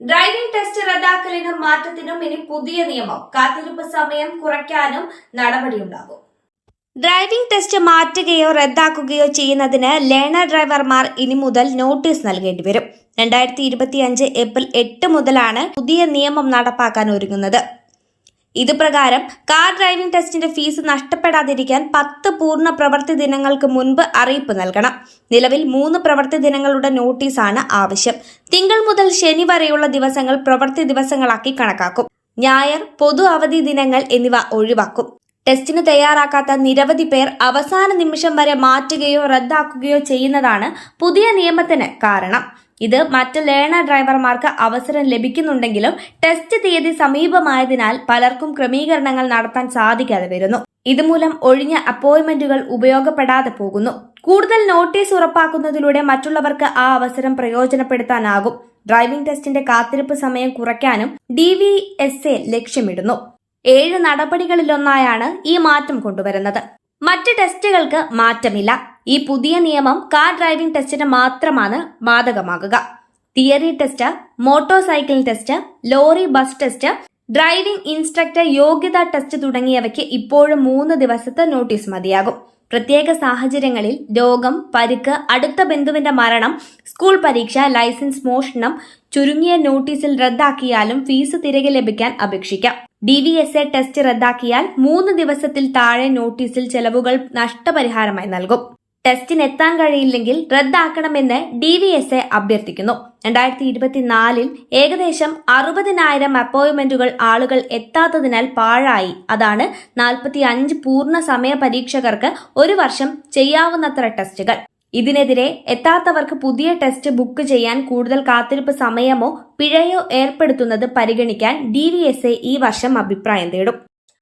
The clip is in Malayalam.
ഡ്രൈവിംഗ് ടെസ്റ്റ് റദ്ദാക്കലിനും മാറ്റത്തിനും ഇനി പുതിയ നിയമം. കാത്തിരിപ്പ് സമയം കുറയ്ക്കാനും നടപടിയുണ്ടാകും. ഡ്രൈവിംഗ് ടെസ്റ്റ് മാറ്റുകയോ റദ്ദാക്കുകയോ ചെയ്യുന്നതിന് ലേണർ ഡ്രൈവർമാർ ഇനി മുതൽ നോട്ടീസ് നൽകേണ്ടി വരും. രണ്ടായിരത്തി ഇരുപത്തിയഞ്ച് ഏപ്രിൽ എട്ട് മുതലാണ് പുതിയ നിയമം നടപ്പാക്കാൻ ഒരുങ്ങുന്നത്. ഇതുപ്രകാരം കാർ ഡ്രൈവിംഗ് ടെസ്റ്റിന്റെ ഫീസ് നഷ്ടപ്പെടാതിരിക്കാൻ പത്ത് പൂർണ പ്രവൃത്തി ദിനങ്ങൾക്ക് മുൻപ് അറിയിപ്പ് നൽകണം. നിലവിൽ മൂന്ന് പ്രവൃത്തി ദിനങ്ങളുടെ നോട്ടീസാണ് ആവശ്യം. തിങ്കൾ മുതൽ ശനി വരെയുള്ള ദിവസങ്ങൾ പ്രവൃത്തി ദിവസങ്ങളാക്കി കണക്കാക്കും. ഞായർ പൊതു അവധി ദിനങ്ങൾ എന്നിവ ഒഴിവാക്കും. ടെസ്റ്റിന് തയ്യാറാക്കാത്ത നിരവധി പേർ അവസാന നിമിഷം വരെ മാറ്റുകയോ റദ്ദാക്കുകയോ ചെയ്യുന്നതാണ് പുതിയ നിയമത്തിന് കാരണം. ഇത് മറ്റ് ലേണർ ഡ്രൈവർമാർക്ക് അവസരം ലഭിക്കുന്നുണ്ടെങ്കിലും ടെസ്റ്റ് തീയതി സമീപമായതിനാൽ പലർക്കും ക്രമീകരണങ്ങൾ നടത്താൻ സാധിക്കാതെ വരുന്നു. ഇതുമൂലം ഒഴിഞ്ഞ അപ്പോയിന്റ്മെന്റുകൾ ഉപയോഗപ്പെടാതെ പോകുന്നു. കൂടുതൽ നോട്ടീസ് ഉറപ്പാക്കുന്നതിലൂടെ മറ്റുള്ളവർക്ക് ആ അവസരം പ്രയോജനപ്പെടുത്താനാകും. ഡ്രൈവിംഗ് ടെസ്റ്റിന്റെ കാത്തിരിപ്പ് സമയം കുറയ്ക്കാനും ഡി വി എസ് എ ലക്ഷ്യമിടുന്നു. ഏഴ് നടപടികളിലൊന്നായാണ് ഈ മാറ്റം കൊണ്ടുവരുന്നത്. മറ്റ് ടെസ്റ്റുകൾക്ക് മാറ്റമില്ല. ഈ പുതിയ നിയമം കാർ ഡ്രൈവിംഗ് ടെസ്റ്റിന് മാത്രമാണ് ബാധകമാകുക. Theory test motor cycle test lorry bus test driving instructor യോഗ്യതാ ടെസ്റ്റ് തുടങ്ങിയവയ്ക്ക് ഇപ്പോഴും മൂന്ന് ദിവസത്തെ നോട്ടീസ് മതിയാകും. പ്രത്യേക സാഹചര്യങ്ങളിൽ രോഗം പരുക്ക് അടുത്ത ബന്ധുവിന്റെ മരണം സ്കൂൾ പരീക്ഷ ലൈസൻസ് മോഷണം ചുരുങ്ങിയ നോട്ടീസിൽ റദ്ദാക്കിയാലും ഫീസ് തിരികെ ലഭിക്കാൻ അപേക്ഷിക്കാം. D V S A test റദ്ദാക്കിയാൽ മൂന്ന് ദിവസത്തിൽ താഴെ നോട്ടീസിൽ ചെലവുകൾ നഷ്ടപരിഹാരമായി നൽകും. ടെസ്റ്റിന് എത്താൻ കഴിയില്ലെങ്കിൽ റദ്ദാക്കണമെന്ന് ഡി വി എസ് എ അഭ്യർത്ഥിക്കുന്നു. രണ്ടായിരത്തി ഇരുപത്തിനാലിൽ ഏകദേശം അറുപതിനായിരം അപ്പോയിന്റ്മെന്റുകൾ ആളുകൾ എത്താത്തതിനാൽ പാഴായി. അതാണ് നാൽപ്പത്തി അഞ്ച് പൂർണ സമയ പരീക്ഷകർക്ക് ഒരു വർഷം ചെയ്യാവുന്നത്ര ടെസ്റ്റുകൾ. ഇതിനെതിരെ എത്താത്തവർക്ക് പുതിയ ടെസ്റ്റ് ബുക്ക് ചെയ്യാൻ കൂടുതൽ കാത്തിരിപ്പ് സമയമോ പിഴയോ ഏർപ്പെടുത്തുന്നത് പരിഗണിക്കാൻ ഡി ഈ വർഷം അഭിപ്രായം തേടും.